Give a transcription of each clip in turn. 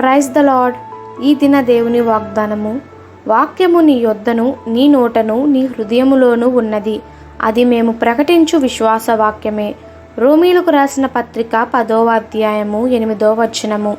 Praise the lord ఈ దిన దేవుని వాగ్దానము. వాక్యము నీ యొద్దను నీ నోటను నీ హృదయములోనూ ఉన్నది. అది మేము ప్రకటించు విశ్వాస వాక్యమే. రోమీలకు రాసిన పత్రిక పదవ అధ్యాయము ఎనిమిదో వచనము.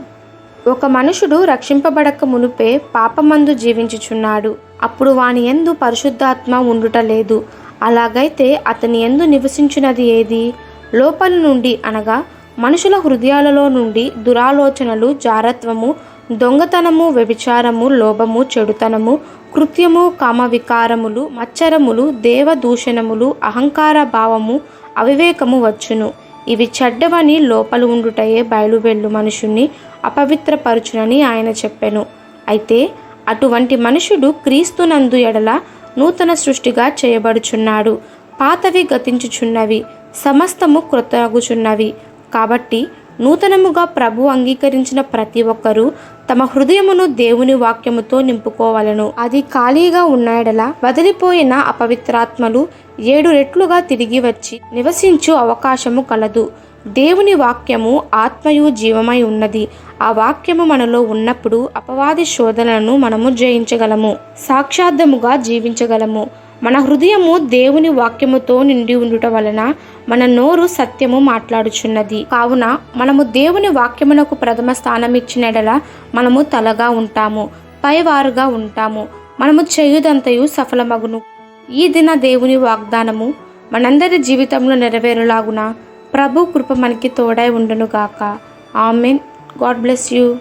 ఒక మనుషుడు రక్షింపబడక మునుపే పాపమందు జీవించుచున్నాడు. అప్పుడు వాని ఎందు పరిశుద్ధాత్మ ఉండుట లేదు. అలాగైతే అతని ఎందు నివసించినది ఏది? లోపల నుండి అనగా మనుషుల హృదయాలలో నుండి దురాలోచనలు జారత్వము దొంగతనము వ్యభిచారము లోభము చెడుతనము కృత్యము కామవికారములు మచ్చరములు దేవదూషణములు అహంకార భావము అవివేకము వచ్చును. ఇవి చెడ్డవని లోపలు ఉండుటయే బయలువెళ్ళు మనుషుణ్ణి అపవిత్రపరచునని ఆయన చెప్పెను. అయితే అటువంటి మనుషుడు క్రీస్తునందు ఎడల నూతన సృష్టిగా చేయబడుచున్నాడు. పాతవి గతించుచున్నవి సమస్తము కృతగుచున్నవి కాబట్టి నూతనముగా ప్రభు అంగీకరించిన ప్రతి ఒక్కరూ తమ హృదయమును దేవుని వాక్యముతో నింపుకోవలను. అది ఖాళీగా ఉన్నాడలా వదిలిపోయిన అపవిత్రాత్మలు ఏడు రెట్లుగా తిరిగి వచ్చి నివసించు అవకాశము కలదు. దేవుని వాక్యము ఆత్మయు జీవమై ఉన్నది. ఆ వాక్యము మనలో ఉన్నప్పుడు అపవాది శోధనలను మనము జయించగలము. సాక్షార్థముగా జీవించగలము. మన హృదయము దేవుని వాక్యముతో నిండి ఉండుట వలన మన నోరు సత్యము మాట్లాడుచున్నది. కావున మనము దేవుని వాక్యమునకు ప్రథమ స్థానం ఇచ్చినడల మనము తలగా ఉంటాము పైవారుగా ఉంటాము. మనము చేయుదంతయు సఫలమగును. ఈ దిన దేవుని వాగ్దానము మనందరి జీవితంలో నెరవేరులాగున ప్రభు కృప మనకి తోడై ఉండునుగాక. ఆమెన్. God bless you.